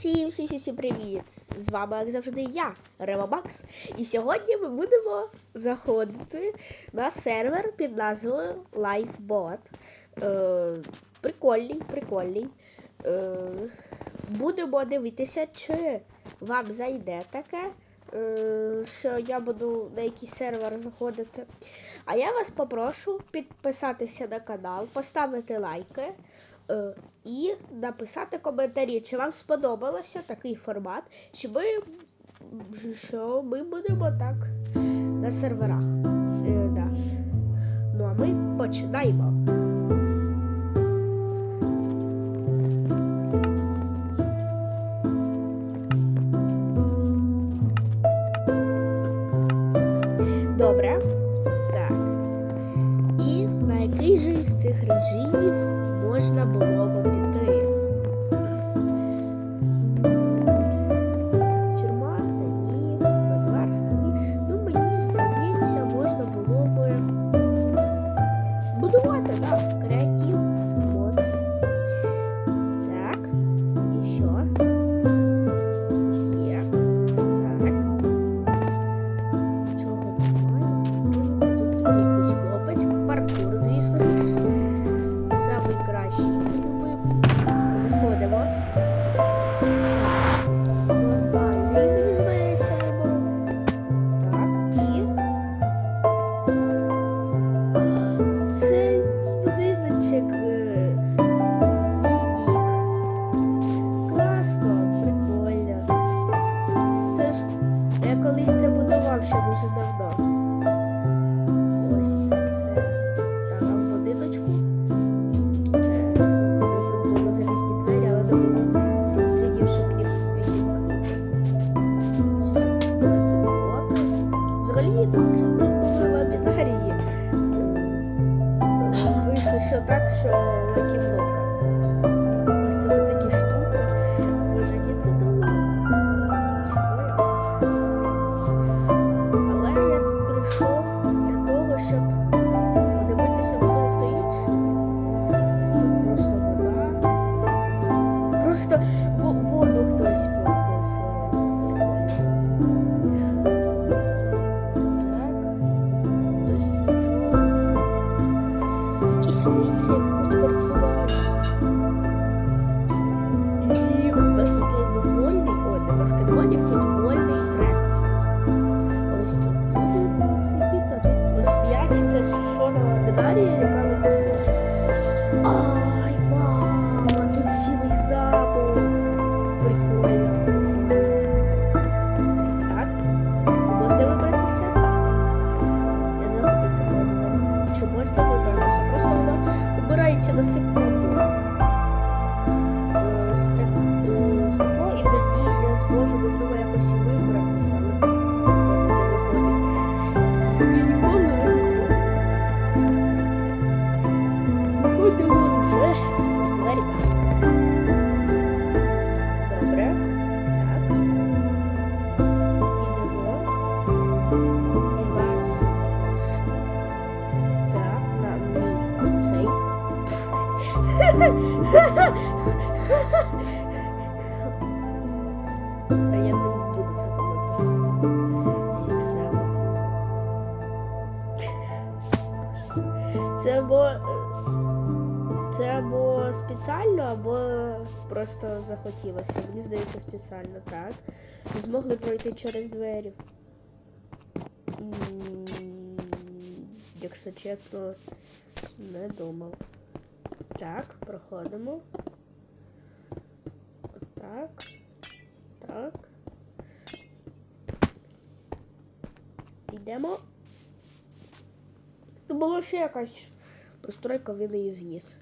Всім всім всім привіт! З вами, як завжди, я, Ревомакс. І сьогодні ми будемо заходити на сервер під назвою LiveBot. Е, прикольний, прикольний. Е, будемо дивитися, чи вам зайде таке, е, що я буду на якийсь сервер заходити. А я вас попрошу підписатися на канал, поставити лайки. Е, і написати коментарі, чи вам сподобалося такий формат, чи ми, що ми будемо так на серверах. Е, да. Ну а ми починаємо. А я не буду це коментувати. Сіксем. Це або. Це або спеціально, або просто захотілося. Мені здається, спеціально так. Змогли пройти через двері. Якщо чесно, не думав. Так, проходимо. Так. Так. Йдемо. Тут було ще якась постройка, він її з'їз.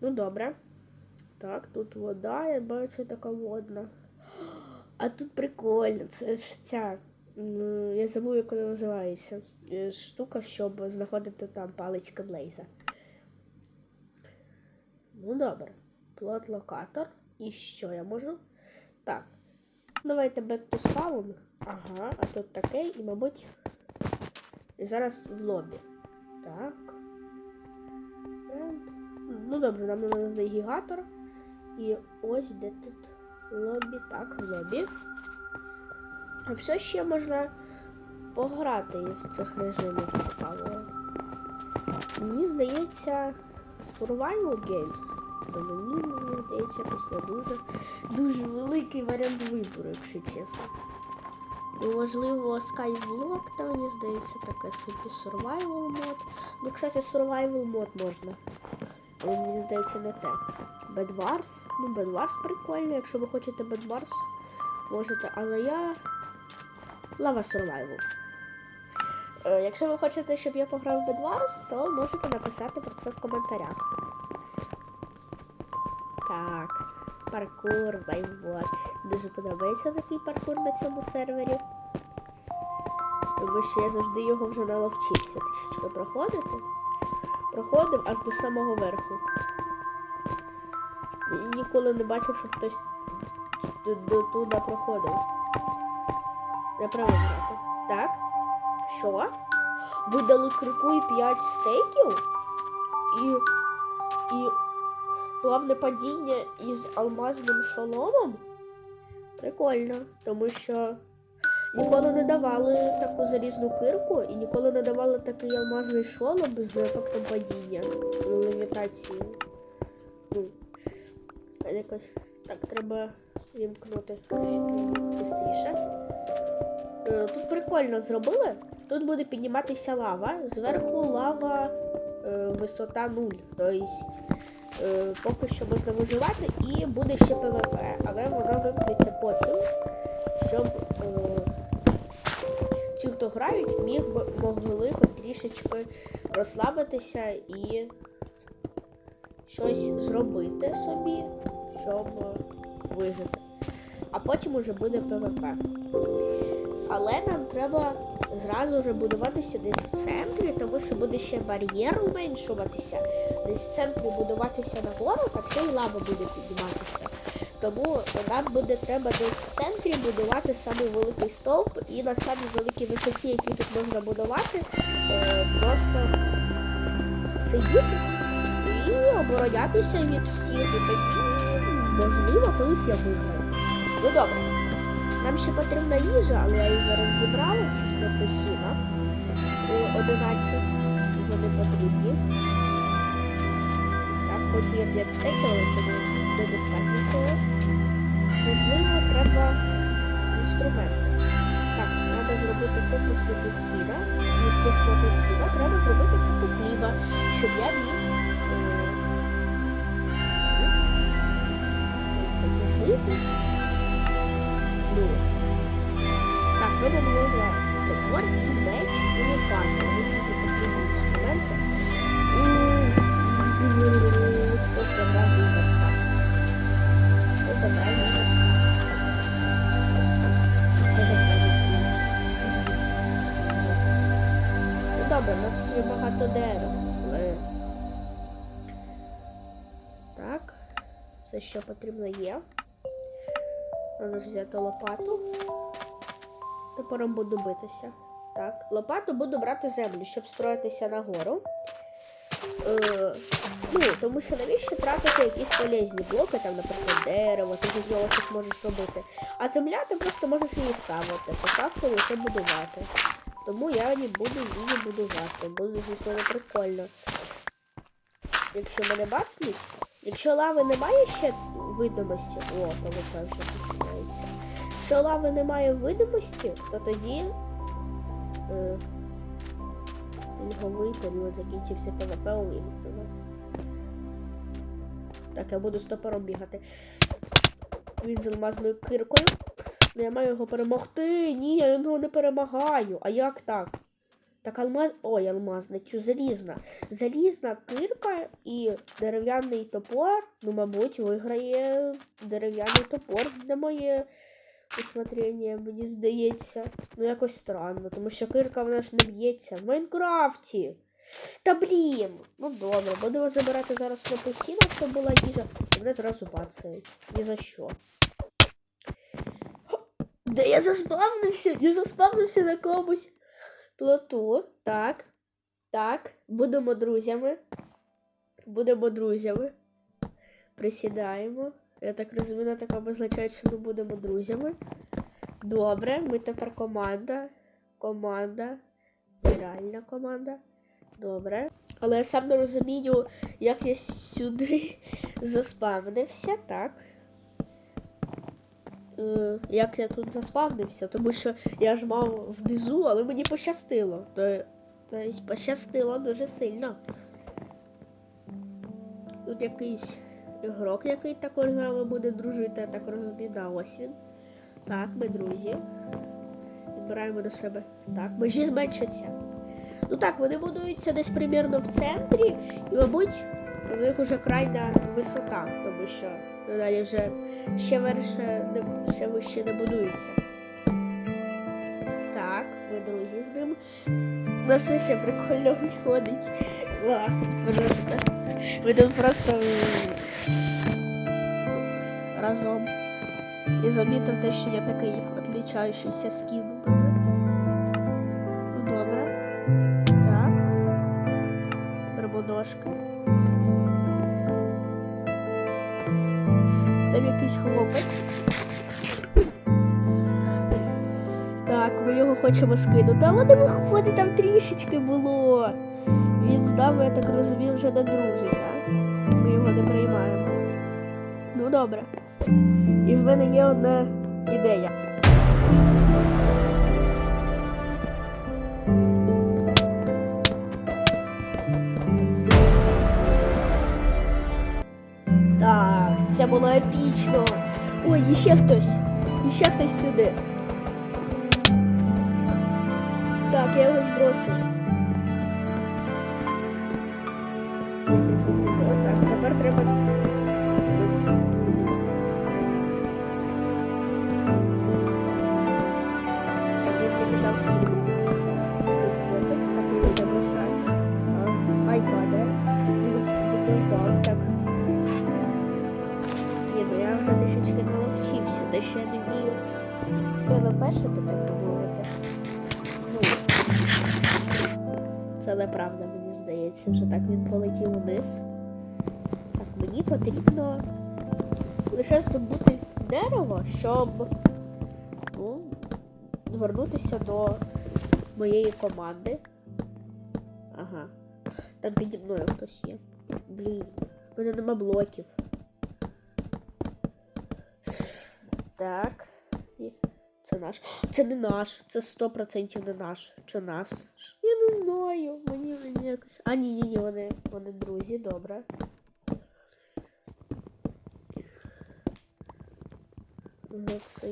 Ну, добре. Так, тут вода, я бачу така водна. А тут прикольно, це ж ця. Я забув, як вона називається. Е, Штука, щоб знаходити там палички Блейза. Ну, добре. Плот локатор. І що я можу? Так. Давайте back to spawn. Ага, а тут таке, і, мабуть. І зараз в лобі. Так. Ну добре, нам треба навігатор. І ось де тут Лобі, так, лобі. А все ще можна пограти із цих режимів цікавого. Мені здається, Survival Games. То мені, мені здається, не дуже, дуже великий варіант вибору, якщо чесно. Ну, можливо, Skyblock, то мені здається, таке собі Survival мод. Ну, кстати, Survival мод можна. Але мені здається, не те. Bedwars. Ну, Bedwars прикольно, якщо ви хочете Bedwars, можете, але я. Lava Survival. Е, якщо ви хочете, щоб я пограв в Bedwars, то можете написати про це в коментарях. Так, паркур, лайфбот. Дуже подобається такий паркур на цьому сервері. Тому що я завжди його вже наловчився трішечки проходити. Проходив аж до самого верху. І ніколи не бачив, щоб хтось туди проходив. Неправильно. грати. Так. Що? Видали крику і 5 стейків? І. І. Плавне падіння із алмазним шоломом? Прикольно, тому що ніколи не давали таку залізну кирку і ніколи не давали такий алмазний шолом з ефектом падіння левітації. Ну, якось так треба вімкнути швидше. Тут прикольно зробили. Тут буде підніматися лава. Зверху лава е, висота 0. Тобто е, поки що можна виживати і буде ще ПВП, але воно вимкнеться потім, щоб е, ті, хто грають, міг могли хоч трішечки розслабитися і щось зробити собі, щоб вижити. А потім уже буде ПВП. Але нам треба зразу вже будуватися десь в центрі, тому що буде ще бар'єр уменшуватися. Десь в центрі будуватися нагору, так ще й лава буде підніматися. Тому нам буде треба десь в центрі будувати самий великий стовп і на самій великій висоті, який тут можна будувати, е, просто сидіти і оборонятися від всіх. Тоді, можливо, колись я виграю. Ну добре. Нам ще потрібна їжа, але я її зараз зібрала, ці снопи сіна. Е, 11. Вони потрібні. Так, хоч є 5 стейків, але це не- недостатньо цього. Можливо, треба інструменти. Так, треба зробити купу снопів сіна. І з цих снопів сіна треба зробити купу хліба, щоб я міг. е, Жити. За топор і меч і лопату. Вони дуже потрібні інструменти. М, Хто забрав мій Ну добре, у нас є багато дерев, але... Так, все, що потрібно є. Треба взяти лопату. Топором буду битися. Так, лопату буду брати землю, щоб строїтися нагору. Е, ну, тому що навіщо тратити якісь полезні блоки, там, наприклад, дерево, ти з нього щось можеш робити. А земля ти просто можеш її ставити, по лише будувати. Тому я не буду її будувати. Буде, звісно, не прикольно. Якщо мене бацнуть, якщо лави немає ще видимості, о, ПВП вже починається. Якщо лави немає видимості, то тоді е, пільговий період закінчився ПВП увімкнено. Так, я буду з топором бігати. Він з алмазною киркою. Ну, я маю його перемогти. Ні, я його не перемагаю. А як так? Так алмаз. Ой, алмазна, цю залізна. Залізна кирка і дерев'яний топор. Ну, мабуть, виграє дерев'яний топор на моє усмотрення, мені здається. Ну, якось странно, тому що кирка вона ж не б'ється в Майнкрафті. Та блін! Ну добре, будемо забирати зараз на постійно, щоб була їжа, і мене зразу бацають. Ні за що. Де я заспавнився? Я заспавнився на комусь плоту. Так. Так. Будемо друзями. Будемо друзями. Присідаємо. Я так розумію, вона така означає, що ми будемо друзями. Добре, ми тепер команда. Команда. Реальна команда. Добре. Але я сам не розумію, як я сюди заспавнився, так. Е, як я тут заспавнився, тому що я ж мав внизу, але мені пощастило. То, тобто пощастило дуже сильно. Тут якийсь ігрок, який також з нами буде дружити, я так розумію. Да, ось він. Так, ми друзі. Відбираємо до себе. Так, межі зменшаться. Ну так, вони будуються десь примірно в центрі, і, мабуть, у них вже крайня висота, тому що ну, далі вже ще вище не, ще вище не будуються. Так, ми друзі з ним. У нас ще прикольно виходить. Клас, просто. Ми тут просто разом. І замітив те, що я такий відлічаючийся скін. Ну, Добре. Так. Беремо. Там якийсь хлопець. Так, ми його хочемо скинути, але не виходить, там трішечки було. Він з нами, я так розумію, вже не дружить, так? Ми його не приймаємо. Ну добре. В мене є одна ідея. Так, це було епічно. Ой, і ще хтось. І ще хтось сюди. Так, я його збросив. Так, тепер треба. ПВПшити, так би мовити. Ну, це неправда, мені здається, вже так він полетів вниз. Так, мені потрібно лише здобути дерево, щоб ну, звернутися до моєї команди. Ага. Там піді мною хтось є. Блін, в мене нема блоків. Так. Це наш. Це не наш. Це 100% не наш. Чи наш? Я не знаю. Мені мені якось. А, ні, ні, ні, вони, вони друзі, добре. За.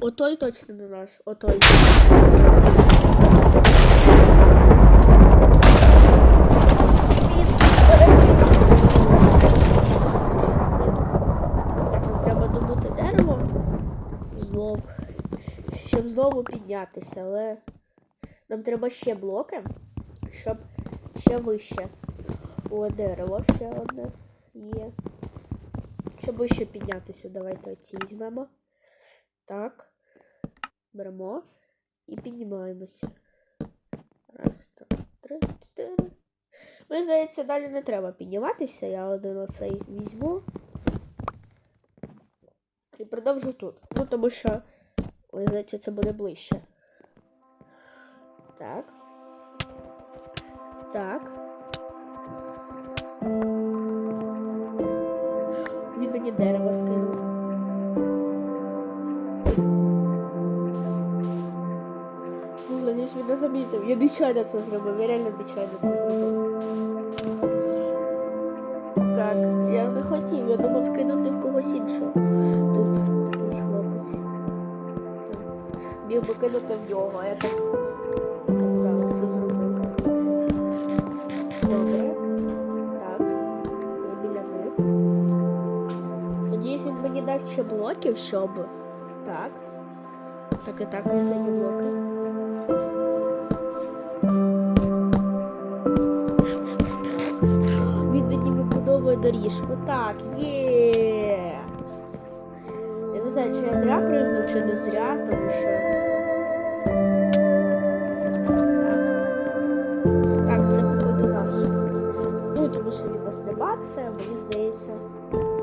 Отой точно не наш. Отой. Так, нам треба добути дерево знов, щоб знову піднятися, але нам треба ще блоки, щоб ще вище. О, дерево ще одне є. Щоб вище піднятися, давайте оці візьмемо. Так. Беремо і піднімаємося. Раз, два, три, чотири. Мені здається, далі не треба підніматися. Я один оцей візьму. І продовжу тут. Ну, тому що, мені здається, це буде ближче. Так. Так. Він мені дерево скинув. Надіюсь, він не замітив. Я нечайно це зробив, я реально нечайно це зробив. Так, я не хотів, я думав кинути в когось іншого. Міг би кинути в нього, я так. Так, це зробив. Добре. Так. Я біля них. Надіюсь, він мені дасть ще блоків, щоб. Так. Так і так він дає блоки. Доріжку. Так, є. Я не знаю, чи я зря пригнув, чи не зря, тому що. 2 мені здається.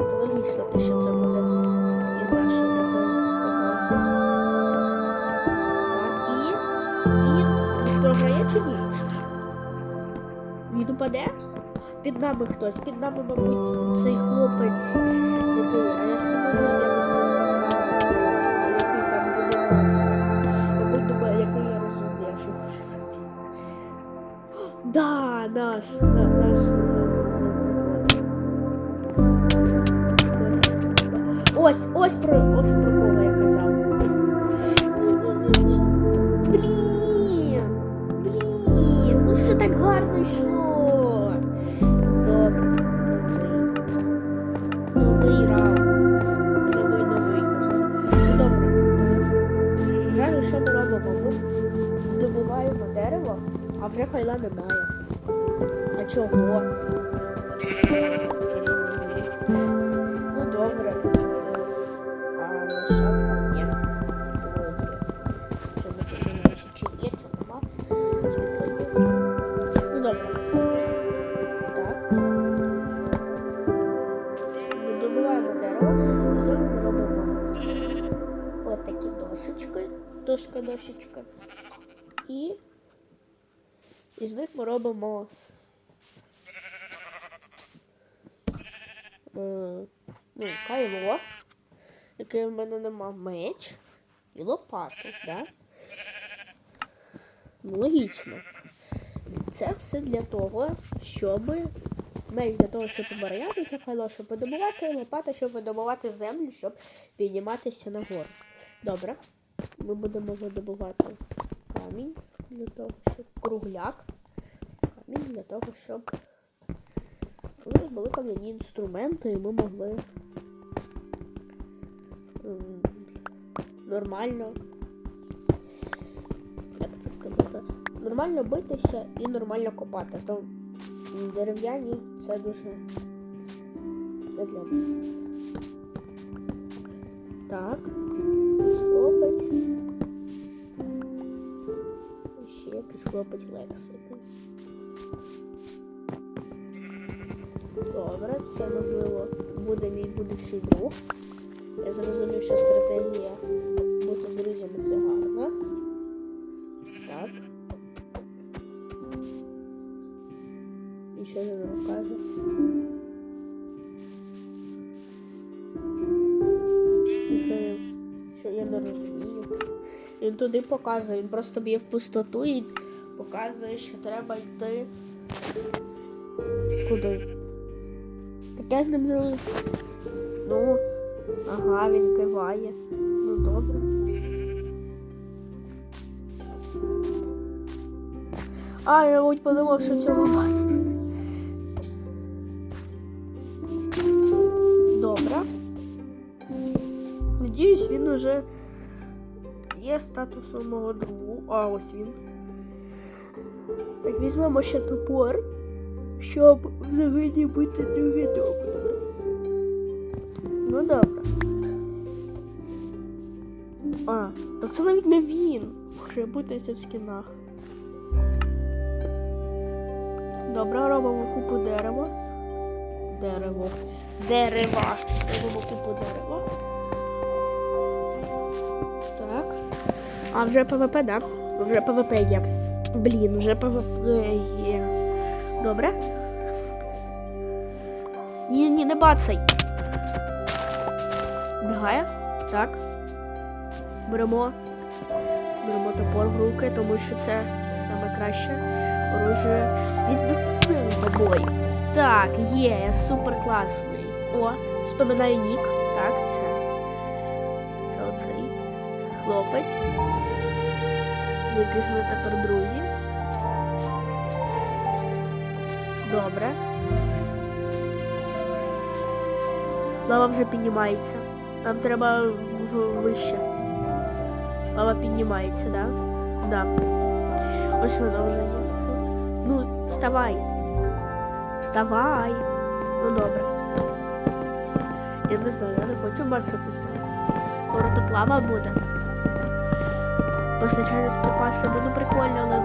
Це логічно, те, що це буде із нашої такої і він програє чи ні? Він упаде? Під нами хтось, під нами, мабуть, цей хлопець, який, а я ж не можу якось це сказати, який там вибирався. Мабуть, думаю, який я розумний, якщо може собі. Да, наш, наш, наш. Ось, ось про, ось про кого я казав. Ні-ні-ні-ні. Блін, блін, ну все так гарно йшло. Добре, новий. Новий раунд. Новий, новий. Добре. Зразу що ми робимо? Ми добуваємо дерево, а вже кайла немає. А чого? Дерево, і робимо от дошечки. Дошка, дошечка. І із них ми робимо е, ну, кайло, яке в мене нема меч і лопату, да? Логічно. Це все для того, щоб меч для того, щоб оборонятися, кайло, щоб видобувати, лопата, щоб видобувати землю, щоб підніматися нагору. Добре. Ми будемо видобувати камінь для того, щоб кругляк. Камінь для того, щоб у нас були кам'яні інструменти, і ми могли нормально. Як це сказати? Нормально битися і нормально копати. То дерев'яні це дуже не для мене. Так, хлопець. Ще якийсь хлопець Лекс. Добре, це можливо буде мій будущий друг. Я зрозумів, що стратегія бути друзями це гарна. Він розкаже? Що я- не розумію. Він туди показує, він просто б'є в пустоту і показує, що треба йти. Куди? Так я з ним дружу. Ну, ага, він киває. Ну добре. А, я мабуть подумав, що цього бачите. Уже є статусом мого другу. А, ось він. Так, візьмемо ще топор, щоб взагалі бути добре. Ну добре. А, так це навіть не він. Може бутися в скінах. Добре, робимо купу дерева. Дерево. Дерева. Робимо купу дерева. А вже ПВП, да? Вже ПВП є. Блін, вже ПВП є. Добре. Ні, ні, не бацай. Бігає. Так. Беремо. Беремо топор в руки, тому що це саме краще оружие від бою. Так, є, я супер класний. О, споминаю нік. Так, це. Це оцей хлопець. Яких ми тепер друзі. Добре. Лава вже піднімається. Нам треба вище. Лава піднімається, да? Да. Ось вона вже є. Ну, вставай. Вставай. Ну добре. Я не знаю, я не хочу бацатися. Скоро тут лава буде. Постачання з припасами, ну прикольно, але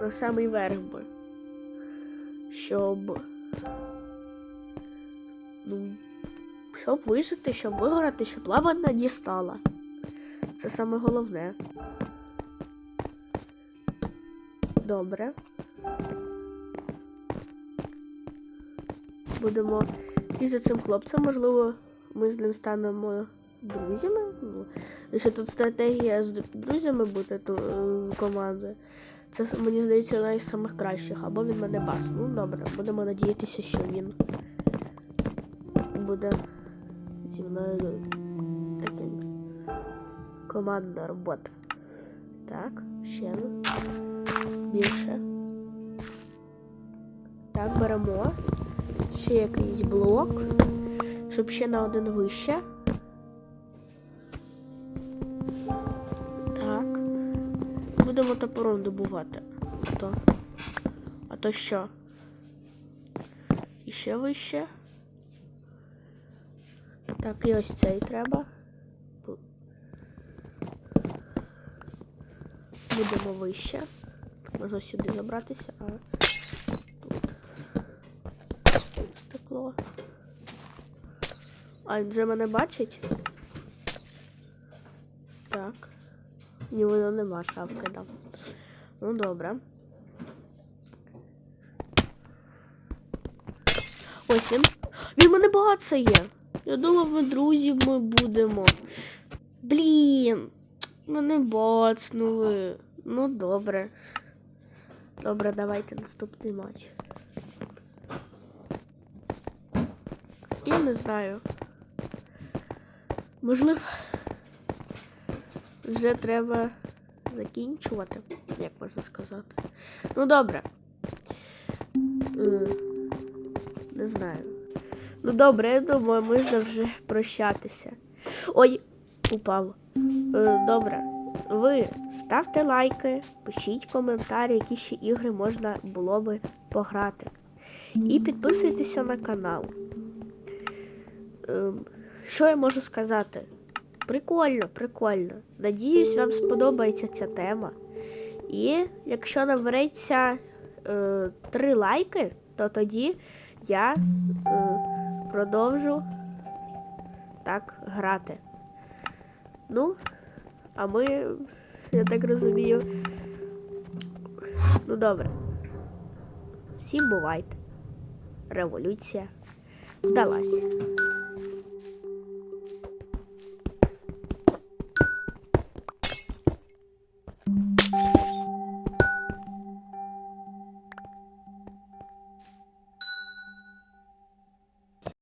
на самий верх би. Щоб. Ну. Щоб вижити, щоб виграти, щоб лава не дістала. Це саме головне. Добре. Будемо і за цим хлопцем, можливо, ми з ним станемо друзями. Ну, тут стратегія з друзями бути е, команди, це мені здається одна із самих кращих. Або він мене бас. Ну добре, будемо надіятися, що він буде зі мною таким командна робота. Так, ще більше. Так, беремо ще якийсь блок, щоб ще на один вище. Будемо топором добувати. А то. А то що? І ще вище. Так, і ось цей треба. Бу- Будемо вище. Можна сюди забратися, а тут стекло. А він вже мене бачить? Так. Ні, воно нема шапки там. Ну добре. Ось він. Він мене бацає. Я думав, ми друзі ми будемо. Блін. Мене бацнули. Ну добре. Добре, давайте наступний матч. Я не знаю. Можливо, вже треба закінчувати, як можна сказати. Ну добре. Е, Не знаю. Ну добре, я думаю, можна вже прощатися. Ой, упав. Е, Добре. Ви ставте лайки, пишіть коментарі, які ще ігри можна було би пограти. І підписуйтеся на канал. Ем, Що я можу сказати? Прикольно, прикольно. Надіюсь, вам сподобається ця тема. І якщо набереться е, три лайки, то тоді я е, продовжу так грати. Ну, а ми, я так розумію. Ну добре. Всім бувайте. Революція вдалась.